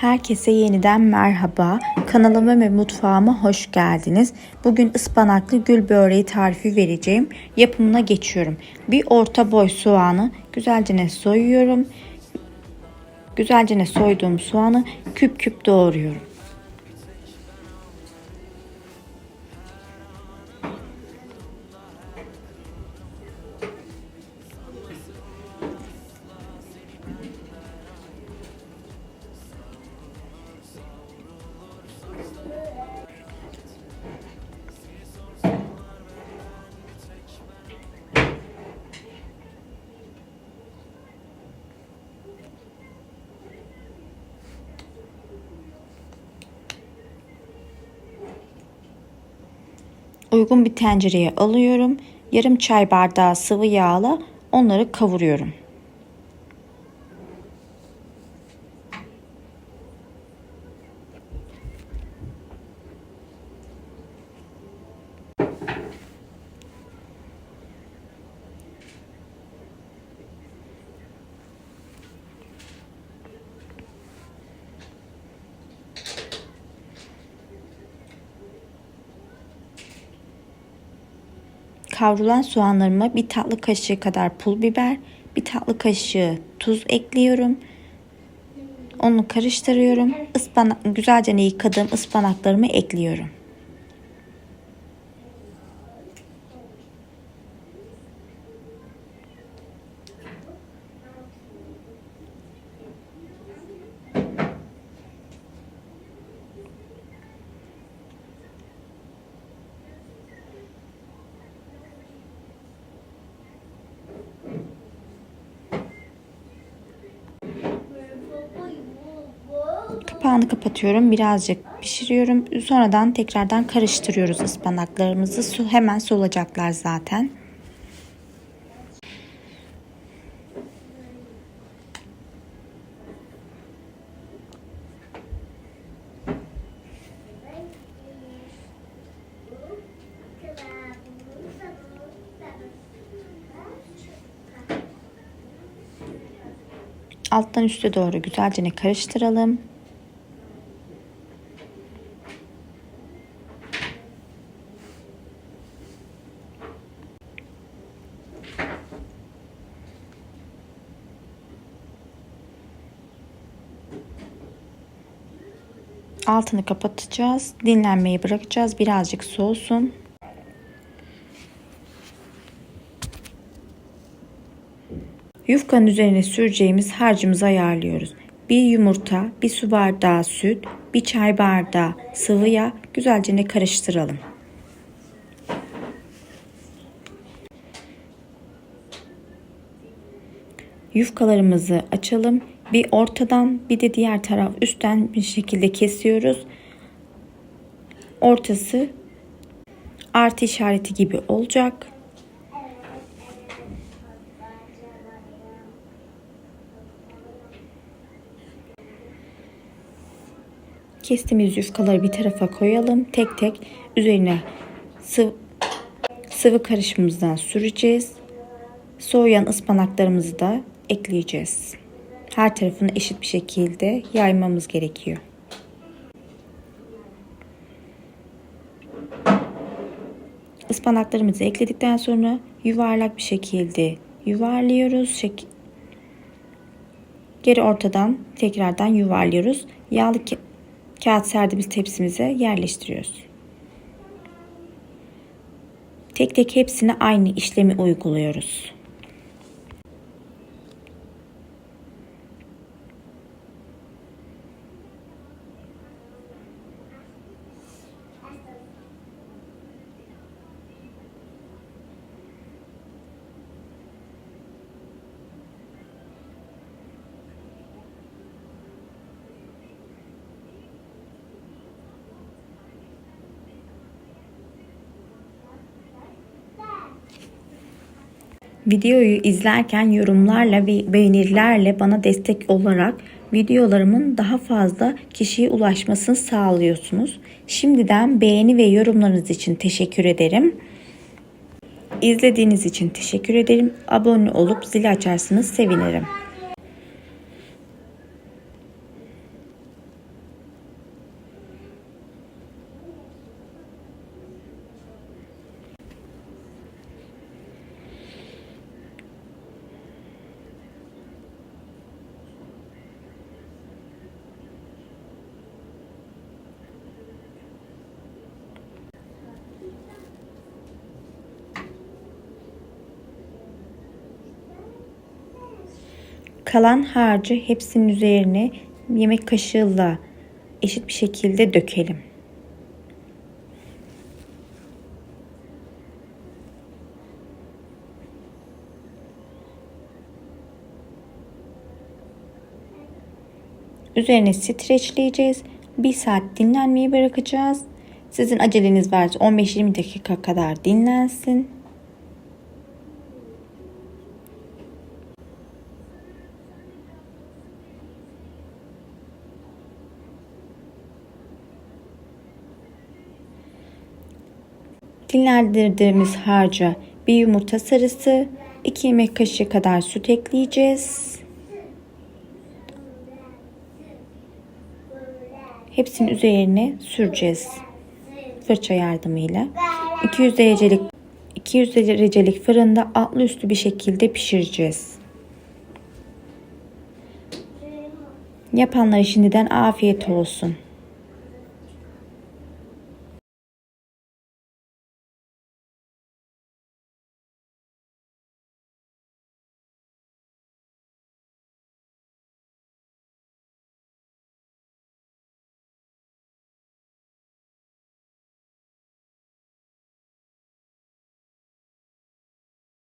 Herkese yeniden merhaba. Kanalıma ve mutfağıma hoş geldiniz. Bugün ıspanaklı gül böreği tarifi vereceğim. Yapımına geçiyorum. Bir orta boy soğanı güzelce soyuyorum. Güzelce soyduğum soğanı küp küp doğruyorum. Uygun bir tencereye alıyorum. Yarım çay bardağı sıvı yağla onları kavuruyorum. Kavrulan soğanlarıma bir tatlı kaşığı kadar pul biber, bir tatlı kaşığı tuz ekliyorum. Onu karıştırıyorum. Ispanak, güzelce yıkadığım ıspanaklarımı ekliyorum. Kapağını kapatıyorum. Birazcık pişiriyorum. Sonradan tekrardan karıştırıyoruz ıspanaklarımızı. Su hemen solacaklar zaten. Alttan üste doğru güzelce karıştıralım. Altını kapatacağız. Dinlenmeyi bırakacağız. Birazcık soğusun. Yufkanın üzerine süreceğimiz harcımızı ayarlıyoruz. Bir yumurta, bir su bardağı süt, bir çay bardağı sıvı yağ güzelce karıştıralım. Yufkalarımızı açalım. Bir ortadan bir de diğer taraf üstten bir şekilde kesiyoruz. Ortası artı işareti gibi olacak. Kestiğimiz yufkaları bir tarafa koyalım. Tek tek üzerine sıvı, sıvı karışımımızdan süreceğiz. Soğuyan ıspanaklarımızı da ekleyeceğiz. Her tarafını eşit bir şekilde yaymamız gerekiyor. Ispanaklarımızı ekledikten sonra yuvarlak bir şekilde yuvarlıyoruz. Şek Geri ortadan tekrardan yuvarlıyoruz. Yağlı kağıt serdiğimiz tepsimize yerleştiriyoruz. Tek tek hepsine aynı işlemi uyguluyoruz. Videoyu izlerken yorumlarla ve beğenilerle bana destek olarak videolarımın daha fazla kişiye ulaşmasını sağlıyorsunuz. Şimdiden beğeni ve yorumlarınız için teşekkür ederim. İzlediğiniz için teşekkür ederim. Abone olup zil açarsanız sevinirim. Kalan harcı hepsinin üzerine yemek kaşığıyla eşit bir şekilde dökelim. Üzerine streçleyeceğiz. Bir saat dinlenmeyi bırakacağız. Sizin aceleniz varsa 15-20 dakika kadar dinlensin. Dinlendirdiğimiz harca bir yumurta sarısı, 2 yemek kaşığı kadar süt ekleyeceğiz. Hepsinin üzerine süreceğiz. Fırça yardımıyla. 200 derecelik 200 derecelik fırında altlı üstü bir şekilde pişireceğiz. Yapanlara şimdiden afiyet olsun.